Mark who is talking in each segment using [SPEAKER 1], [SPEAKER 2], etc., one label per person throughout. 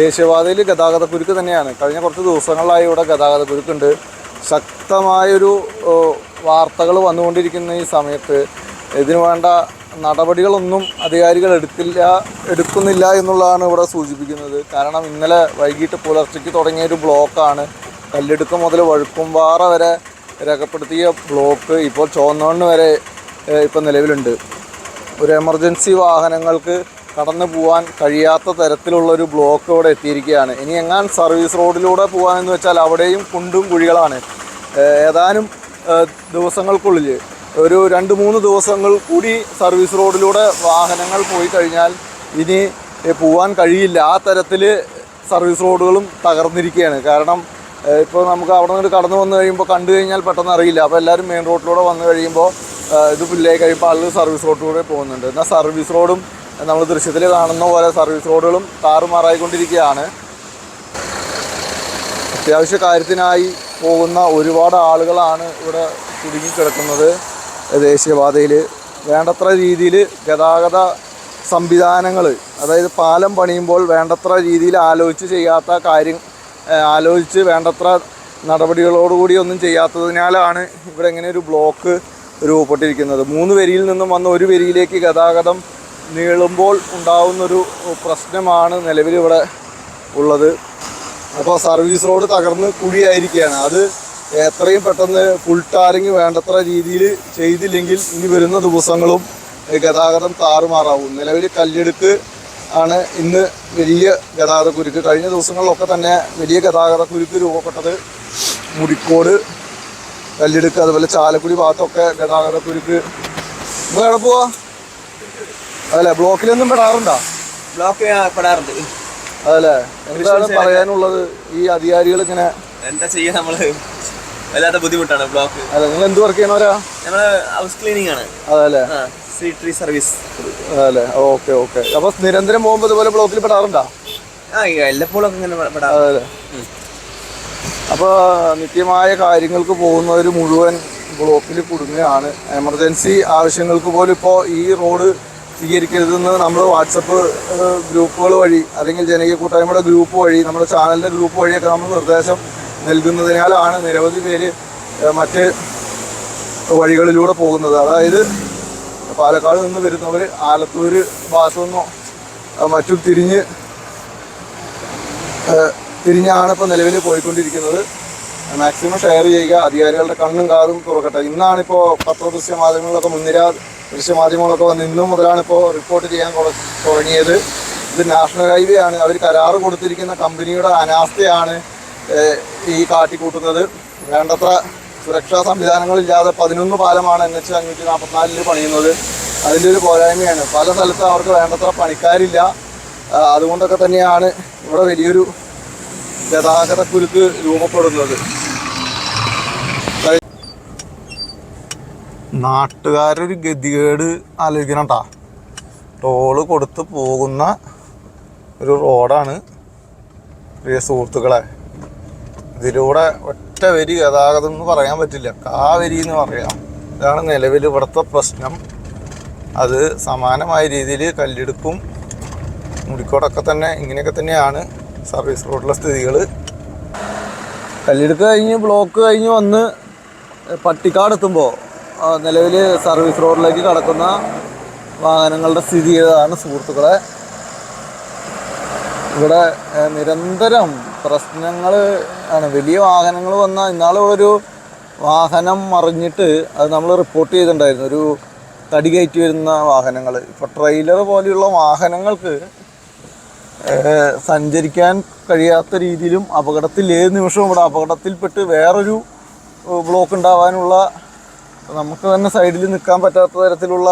[SPEAKER 1] ദേശീയപാതയിൽ ഗതാഗത കുരുക്ക് തന്നെയാണ്. കഴിഞ്ഞ കുറച്ച് ദിവസങ്ങളിലായി ഇവിടെ ഗതാഗത കുരുക്കുണ്ട്. ശക്തമായൊരു വാർത്തകൾ വന്നുകൊണ്ടിരിക്കുന്ന ഈ സമയത്ത് ഇതിനു വേണ്ട നടപടികളൊന്നും അധികാരികൾ എടുക്കില്ല എടുക്കുന്നില്ല എന്നുള്ളതാണ് ഇവിടെ സൂചിപ്പിക്കുന്നത്. കാരണം ഇന്നലെ വൈകിട്ട് പുലർച്ചയ്ക്ക് തുടങ്ങിയ ഒരു ബ്ലോക്കാണ്. കല്ലെടുക്ക് മുതൽ വഴുക്കുംപാറ വരെ രേഖപ്പെടുത്തിയ ബ്ലോക്ക് ഇപ്പോൾ ചോന്നോണ് വരെ ഇപ്പോൾ നിലവിലുണ്ട്. ഒരു എമർജൻസി വാഹനങ്ങൾക്ക് കടന്നു പോകാൻ കഴിയാത്ത തരത്തിലുള്ളൊരു ബ്ലോക്ക് ഇവിടെ എത്തിയിരിക്കുകയാണ്. ഇനി എങ്ങാൻ സർവീസ് റോഡിലൂടെ പോകാമെന്ന് വെച്ചാൽ അവിടെയും കുണ്ടും കുഴികളാണ്. ഏതാനും ദിവസങ്ങൾക്കുള്ളിൽ ഒരു രണ്ട് മൂന്ന് ദിവസങ്ങൾ കൂടി സർവീസ് റോഡിലൂടെ വാഹനങ്ങൾ പോയി കഴിഞ്ഞാൽ ഇനി പോകാൻ കഴിയില്ല. ആ തരത്തിൽ സർവീസ് റോഡുകളും തകർന്നിരിക്കുകയാണ്. കാരണം ഇപ്പോൾ നമുക്ക് അവിടെ നിന്ന് കടന്നു വന്നു കഴിയുമ്പോൾ കണ്ടു കഴിഞ്ഞാൽ പെട്ടെന്ന് അറിയില്ല. അപ്പോൾ എല്ലാവരും മെയിൻ റോഡിലൂടെ വന്നു കഴിയുമ്പോൾ ഇത് ഫില്ലായി കഴിയുമ്പോൾ ആളുകൾ സർവീസ് റോഡിലൂടെ പോകുന്നുണ്ട്. എന്നാൽ സർവീസ് റോഡും നമ്മൾ ദൃശ്യത്തിൽ കാണുന്ന പോലെ സർവീസ് റോഡുകളും താറുമാറായിക്കൊണ്ടിരിക്കുകയാണ് അത്യാവശ്യ കാര്യത്തിനായി പോകുന്ന ഒരുപാട് ആളുകളാണ് ഇവിടെ കുടുങ്ങിക്കിടക്കുന്നത് ദേശീയപാതയിൽ വേണ്ടത്ര രീതിയിൽ ഗതാഗത സംവിധാനങ്ങൾ അതായത് പാലം പണിയുമ്പോൾ വേണ്ടത്ര രീതിയിൽ ആലോചിച്ച് ചെയ്യാത്ത കാര്യം ആലോചിച്ച് വേണ്ടത്ര നടപടികളോടുകൂടി ഒന്നും ചെയ്യാത്തതിനാലാണ് ഇവിടെ ഇങ്ങനെ ഒരു ബ്ലോക്ക് രൂപപ്പെട്ടിരിക്കുന്നത്. മൂന്ന് വരിയിൽ നിന്നും വന്ന ഒരു വരിയിലേക്ക് ഗതാഗതം നീളുമ്പോൾ ഉണ്ടാവുന്നൊരു പ്രശ്നമാണ് നിലവിൽ ഇവിടെ ഉള്ളത്. അപ്പോൾ സർവീസ് റോഡ് തകർന്ന് കുഴിയായിരിക്കുകയാണ്. അത് എത്രയും പെട്ടെന്ന് ഫുൾ ടാറിങ് വേണ്ടത്ര രീതിയിൽ ചെയ്തില്ലെങ്കിൽ ഇനി വരുന്ന ദിവസങ്ങളും ഗതാഗതം താറുമാറാവും. നിലവിൽ കല്ലെടുത്ത് ആണ് ഇന്ന് വലിയ ഗതാഗത കുരുക്ക് കഴിഞ്ഞ ദിവസങ്ങളിലൊക്കെ തന്നെ വലിയ ഗതാഗത കുരുക്ക് രൂപപ്പെട്ടത് മുടിക്കോട് കല്ലെടുക്ക് അതുപോലെ ചാലക്കുടി ഭാഗത്തൊക്കെ ഗതാഗത കുരുക്ക് എവിടെ പോവാ? അതല്ലേ ബ്ലോക്കിലൊന്നും പെടാറുണ്ടോ?
[SPEAKER 2] ബ്ലോക്ക് പെടാറുണ്ട്.
[SPEAKER 1] അതല്ലേ എന്താണ് പറയാനുള്ളത് ഈ അധികാരികൾ ഇങ്ങനെ
[SPEAKER 2] എന്താ ചെയ്യാ നമ്മൾ? വല്ലാത്ത ബുദ്ധിമുട്ടാണ് ബ്ലോക്ക്.
[SPEAKER 1] അല്ല നിങ്ങൾ എന്ത് വർക്ക് ചെയ്യണവരാ
[SPEAKER 2] ഞങ്ങൾ ഹൗസ് ക്ലീനിങ് ആണ്.
[SPEAKER 1] അതല്ലേ.
[SPEAKER 2] ട്രീ സർവീസ്
[SPEAKER 1] അതല്ലേ ഓക്കെ ഓക്കെ. അപ്പൊ നിരന്തരം പോകുമ്പോ ഇതുപോലെ ബ്ലോക്കിൽ പെടാറുണ്ടോ?
[SPEAKER 2] ആ എല്ലപ്പോഴും ഇങ്ങനെ പെടാറുണ്ട്.
[SPEAKER 1] അപ്പോൾ നിത്യമായ കാര്യങ്ങൾക്ക് പോകുന്നവർ മുഴുവൻ ബ്ലോക്കിൽ കുടുങ്ങുകയാണ് എമർജൻസി ആവശ്യങ്ങൾക്ക് പോലും ഇപ്പോ ഈ റോഡ് സ്വീകരിക്കരുതെന്ന് നമ്മൾ വാട്സപ്പ് ഗ്രൂപ്പുകൾ വഴി അല്ലെങ്കിൽ ജനകീയ കൂട്ടായ്മയുടെ ഗ്രൂപ്പ് വഴി നമ്മുടെ ചാനലിന്റെ ഗ്രൂപ്പ് വഴിയൊക്കെ നമ്മൾ നിർദ്ദേശം നൽകുന്നതിനാലാണ് നിരവധി പേര് മറ്റ് വഴികളിലൂടെ പോകുന്നത്. അതായത് പാലക്കാട് നിന്ന് വരുന്നവർ ആലത്തൂർ ഭാഗത്തു നിന്നോ ഏഹ്, മറ്റും തിരിഞ്ഞ് തിരിഞ്ഞാണ് ഇപ്പോൾ നിലവിൽ പോയിക്കൊണ്ടിരിക്കുന്നത്. മാക്സിമം ഷെയർ ചെയ്യുക അധികാരികളുടെ കണ്ണും കാതും തുറക്കട്ടെ. ഇന്നാണിപ്പോൾ പത്രദൃശ്യ മാധ്യമങ്ങളിലൊക്കെ മുൻനിര ദൃശ്യമാധ്യമങ്ങളൊക്കെ വന്ന് ഇന്നു മുതലാണ് ഇപ്പോൾ റിപ്പോർട്ട് ചെയ്യാൻ തുട- തുടങ്ങിയത്. ഇത് നാഷണൽ ഹൈവേ ആണ്. അവർ കരാറ് കൊടുത്തിരിക്കുന്ന കമ്പനിയുടെ അനാസ്ഥയാണ് ഈ കാട്ടിക്കൂട്ടുന്നത്. വേണ്ടത്ര സുരക്ഷാ സംവിധാനങ്ങളില്ലാതെ പതിനൊന്ന് പാലമാണ് എൻ എച്ച് അഞ്ഞൂറ്റി നാൽപ്പത്തിനാലിൽ പണിയുന്നത്. അതിന്റെ ഒരു പോരായ്മയാണ്. പല സ്ഥലത്തും അവർക്ക് വേണ്ടത്ര പണിക്കാരില്ല. അതുകൊണ്ടൊക്കെ തന്നെയാണ് ഇവിടെ വലിയൊരു ഗതാഗത കുരുക്ക് രൂപപ്പെടുന്നത്. നാട്ടുകാരൊരു ഗതികേട് ആലോചിക്കണം കേട്ടാ ടോൾ കൊടുത്ത് പോകുന്ന ഒരു റോഡാണ് പ്രിയ സുഹൃത്തുക്കളെ. ഇതിലൂടെ ഒറ്റ വരി ഗതാഗതം എന്ന് പറയാൻ പറ്റില്ല. കാവരി എന്ന് പറയാം. ഇതാണ് നിലവിൽ ഇവിടുത്തെ പ്രശ്നം. അത് സമാനമായ രീതിയിൽ കല്ലെടുക്കും. മുടിക്കോടൊക്കെ തന്നെ ഇങ്ങനെയൊക്കെ തന്നെയാണ് സർവീസ് റോഡിലെ സ്ഥിതികൾ. കല്ലെടുക്ക് കഴിഞ്ഞ് ബ്ലോക്ക് കഴിഞ്ഞ് വന്ന് പട്ടിക്കാട് എത്തുമ്പോൾ നിലവിൽ സർവീസ് റോഡിലേക്ക് കടക്കുന്ന വാഹനങ്ങളുടെ സ്ഥിതി ഇതാണ് സുഹൃത്തുക്കളെ. ഇവിടെ നിരന്തരം പ്രശ്നങ്ങൾ ആണ് വലിയ വാഹനങ്ങൾ വന്ന ഇന്നാളെ ഒരു വാഹനം മറിഞ്ഞിട്ട് അത് നമ്മൾ റിപ്പോർട്ട് ചെയ്തിട്ടുണ്ടായിരുന്നു. ഒരു തടി കയറ്റി വരുന്ന വാഹനങ്ങൾ ഇപ്പോൾ ട്രെയിലർ പോലെയുള്ള വാഹനങ്ങൾക്ക് സഞ്ചരിക്കാൻ കഴിയാത്ത രീതിയിലും അപകടത്തിൽ ഏത് നിമിഷവും ഇവിടെ അപകടത്തിൽപ്പെട്ട് വേറൊരു ബ്ലോക്ക് ഉണ്ടാവാനുള്ള നമുക്ക് തന്നെ സൈഡിൽ നിൽക്കാൻ പറ്റാത്ത തരത്തിലുള്ള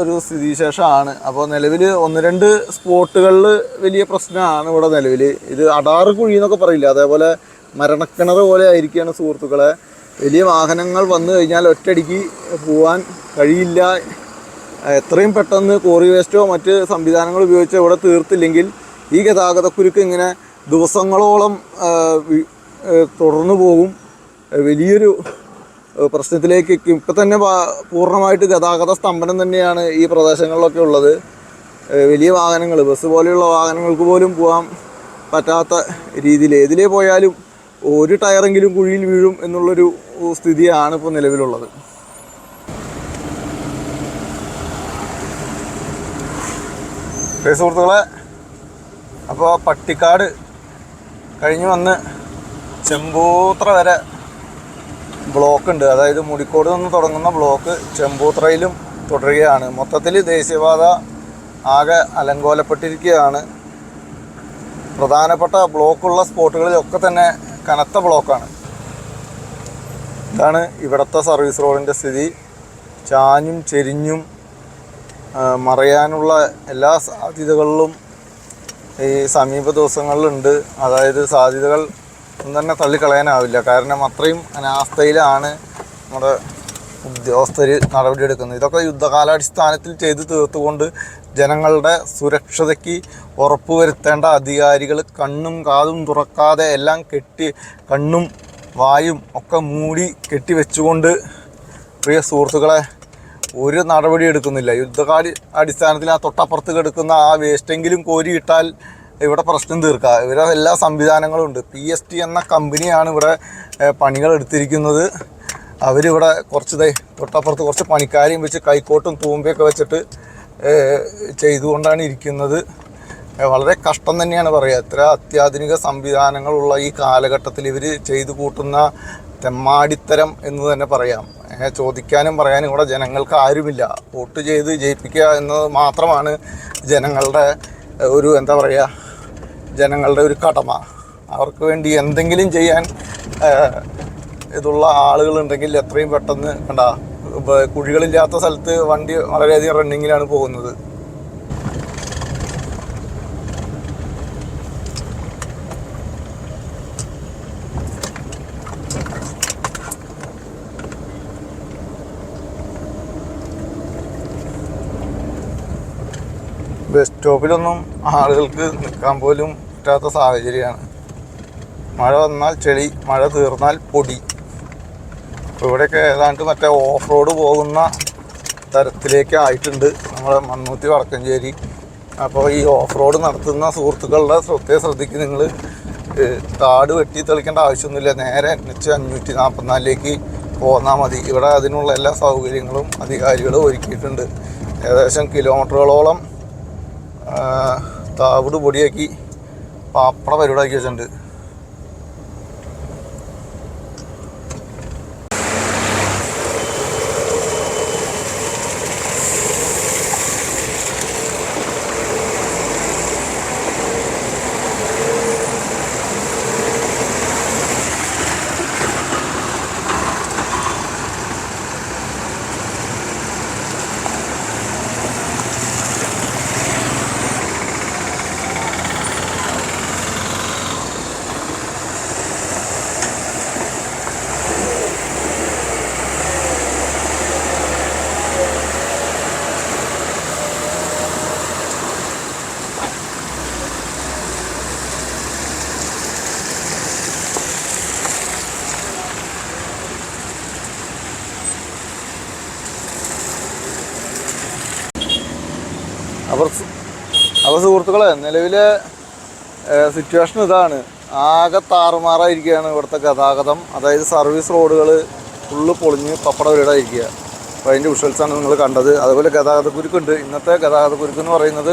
[SPEAKER 1] ഒരു സ്ഥിതിവിശേഷമാണ്. അപ്പോൾ നിലവിൽ ഒന്ന് രണ്ട് സ്പോട്ടുകളിൽ വലിയ പ്രശ്നമാണ് ഇവിടെ നിലവിൽ ഇത് അടാറ് കുഴി എന്നൊക്കെ പറയില്ല? അതേപോലെ മരണക്കിണർ പോലെ ആയിരിക്കുകയാണ് സുഹൃത്തുക്കളെ. വലിയ വാഹനങ്ങൾ വന്നു കഴിഞ്ഞാൽ ഒറ്റയടിക്ക് പോകാൻ കഴിയില്ല. എത്രയും പെട്ടെന്ന് കോറി വേസ്റ്റോ മറ്റ് സംവിധാനങ്ങൾ ഉപയോഗിച്ച് ഇവിടെ തീർത്തില്ലെങ്കിൽ ഈ ഗതാഗതക്കുരുക്ക് ഇങ്ങനെ ദിവസങ്ങളോളം തുടർന്നു പോകും. വലിയൊരു പ്രശ്നത്തിലേക്ക് ഇപ്പം തന്നെ പൂർണമായിട്ട് ഗതാഗത സ്തംഭനം തന്നെയാണ് ഈ പ്രദേശങ്ങളിലൊക്കെ ഉള്ളത്. വലിയ വാഹനങ്ങൾ ബസ് പോലെയുള്ള വാഹനങ്ങൾക്ക് പോലും പോകാൻ പറ്റാത്ത രീതിയിൽ. ഏതിലേ പോയാലും ഒരു ടയറെങ്കിലും കുഴിയിൽ വീഴും എന്നുള്ളൊരു സ്ഥിതിയാണ് ഇപ്പോൾ നിലവിലുള്ളത്. സുഹൃത്തുക്കളെ അപ്പോൾ പട്ടിക്കാട് കഴിഞ്ഞ് വന്ന് ചെമ്പൂത്ര വരെ ബ്ലോക്ക് ഉണ്ട് അതായത് മുടിക്കോട് നിന്ന് തുടങ്ങുന്ന ബ്ലോക്ക് ചെമ്പൂത്രയിലും തുടരുകയാണ്. മൊത്തത്തിൽ ദേശീയപാത ആകെ അലങ്കോലപ്പെട്ടിരിക്കുകയാണ്. പ്രധാനപ്പെട്ട ബ്ലോക്കുള്ള സ്പോട്ടുകളിലൊക്കെ തന്നെ കനത്ത ബ്ലോക്കാണ്. ഇതാണ് ഇവിടുത്തെ സർവീസ് റോഡിന്റെ സ്ഥിതി. ചാഞ്ഞും ചെരിഞ്ഞും മറയാനുള്ള എല്ലാ സാധ്യതകളിലും ഈ സമീപ ദിവസങ്ങളിലുണ്ട്. അതായത് സാധ്യതകൾ തന്നെ തള്ളിക്കളയാനാവില്ല. കാരണം അത്രയും അനാസ്ഥയിലാണ് നമ്മുടെ ഉദ്യോഗസ്ഥർ നടപടിയെടുക്കുന്നത്. ഇതൊക്കെ യുദ്ധകാലാടിസ്ഥാനത്തിൽ ചെയ്ത് തീർത്തുകൊണ്ട് ജനങ്ങളുടെ സുരക്ഷതയ്ക്ക് ഉറപ്പുവരുത്തേണ്ട അധികാരികൾ കണ്ണും കാതും തുറക്കാതെ എല്ലാം കെട്ടി കണ്ണും വായും ഒക്കെ മൂടി കെട്ടിവെച്ചുകൊണ്ട് പ്രിയ സുഹൃത്തുക്കളെ ഒരു നടപടി എടുക്കുന്നില്ല. യുദ്ധകാല അടിസ്ഥാനത്തിൽ ആ തൊട്ടപ്പുറത്ത് കിടക്കുന്ന ആ വേസ്റ്റെങ്കിലും കോരിയിട്ടാൽ ഇവിടെ പ്രശ്നം തീർക്കുക ഇവരെ എല്ലാ സംവിധാനങ്ങളും ഉണ്ട്. പി എസ് ടി എന്ന കമ്പനിയാണ് ഇവിടെ പണികൾ എടുത്തിരിക്കുന്നത്. അവരിവിടെ കുറച്ച് തൊട്ടപ്പുറത്ത് കുറച്ച് പണിക്കാരെയും വെച്ച് കൈക്കോട്ടും തൂമ്പയൊക്കെ വെച്ചിട്ട് ചെയ്തുകൊണ്ടാണ് ഇരിക്കുന്നത്. വളരെ കഷ്ടം തന്നെയാണ് പറയുക ഇത്ര അത്യാധുനിക സംവിധാനങ്ങളുള്ള ഈ കാലഘട്ടത്തിൽ ഇവർ ചെയ്തു കൂട്ടുന്ന തെമ്മാടിത്തരം എന്ന് തന്നെ പറയാം. ചോദിക്കാനും പറയാനും ഇവിടെ ജനങ്ങൾക്ക് ആരുമില്ല. വോട്ട് ചെയ്ത് ജയിപ്പിക്കുക എന്നത് മാത്രമാണ് ജനങ്ങളുടെ ഒരു എന്താ പറയുക ജനങ്ങളുടെ ഒരു കടമ. അവർക്ക് വേണ്ടി എന്തെങ്കിലും ചെയ്യാൻ ഇതുള്ള ആളുകളുണ്ടെങ്കിൽ എത്രയും പെട്ടെന്ന് കണ്ട കുഴികളില്ലാത്ത സ്ഥലത്ത് വണ്ടി വളരെയധികം റണ്ണിങ്ങിലാണ് പോകുന്നത്. ബസ് സ്റ്റോപ്പിലൊന്നും ആളുകൾക്ക് നിൽക്കാൻ പോലും പറ്റാത്ത സാഹചര്യമാണ്. മഴ വന്നാൽ ചെളി മഴ തീർന്നാൽ പൊടി. അപ്പോൾ ഇവിടെയൊക്കെ ഏതാണ്ട് മറ്റേ ഓഫ് റോഡ് പോകുന്ന തരത്തിലേക്ക് ആയിട്ടുണ്ട് നമ്മുടെ മണ്ണൂത്തി വടക്കഞ്ചേരി. അപ്പോൾ ഈ ഓഫ് റോഡ് നടത്തുന്ന സുഹൃത്തുക്കളുടെ ശ്രദ്ധയെ ശ്രദ്ധിക്ക് നിങ്ങൾ താട് വെട്ടി തെളിക്കേണ്ട ആവശ്യമൊന്നുമില്ല. നേരെ എൻ എച്ച് അഞ്ഞൂറ്റി നാൽപ്പത്തിനാലിലേക്ക് പോന്നാൽ മതി. ഇവിടെ അതിനുള്ള എല്ലാ സൗകര്യങ്ങളും അധികാരികൾ ഒരുക്കിയിട്ടുണ്ട്. ഏകദേശം കിലോമീറ്ററുകളോളം താവിട് പൊടിയാക്കി പാപ്പട പരിപാടിയാക്കി വെച്ചിട്ടുണ്ട്. അവർ അപ്പോൾ സുഹൃത്തുക്കളെ നിലവിലെ സിറ്റുവേഷൻ ഇതാണ്. ആകെ താറുമാറായിരിക്കുകയാണ് ഇവിടുത്തെ ഗതാഗതം. അതായത് സർവീസ് റോഡുകൾ ഫുള്ള് പൊളിഞ്ഞ് പപ്പട വീടായിരിക്കുക അപ്പോൾ അതിന്റെ വിഷ്വൽസാണ് നിങ്ങൾ കണ്ടത്. അതുപോലെ ഗതാഗത കുരുക്കുണ്ട് ഇന്നത്തെ ഗതാഗത കുരുക്ക് എന്ന് പറയുന്നത്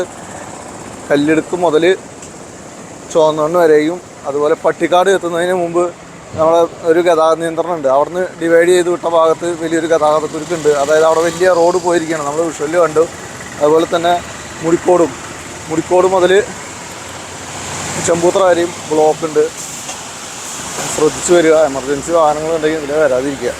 [SPEAKER 1] കല്ലെടുക്ക് മുതൽ ചുവന്നണ്ണ് വരെയും അതുപോലെ പട്ടിക്കാട് എത്തുന്നതിന് മുമ്പ് നമ്മളെ ഒരു ഗതാഗത നിയന്ത്രണം ഉണ്ട്. അവിടുന്ന് ഡിവൈഡ് ചെയ്ത് വിട്ട ഭാഗത്ത് വലിയൊരു ഗതാഗത കുരുക്കുണ്ട് അതായത് അവിടെ വലിയ റോഡ് പോയിരിക്കുകയാണ്. നമ്മൾ വിഷ്വൽ കണ്ടു. അതുപോലെ തന്നെ മുടിക്കോടും. മുടിക്കോട് മുതൽ ചെമ്പൂത്ര വരെയും ബ്ലോക്ക് ഉണ്ട്. ശ്രദ്ധിച്ചു വരിക. എമർജൻസി വാഹനങ്ങളുണ്ടെങ്കിൽ ഇതിലെ വരാതിരിക്കുക.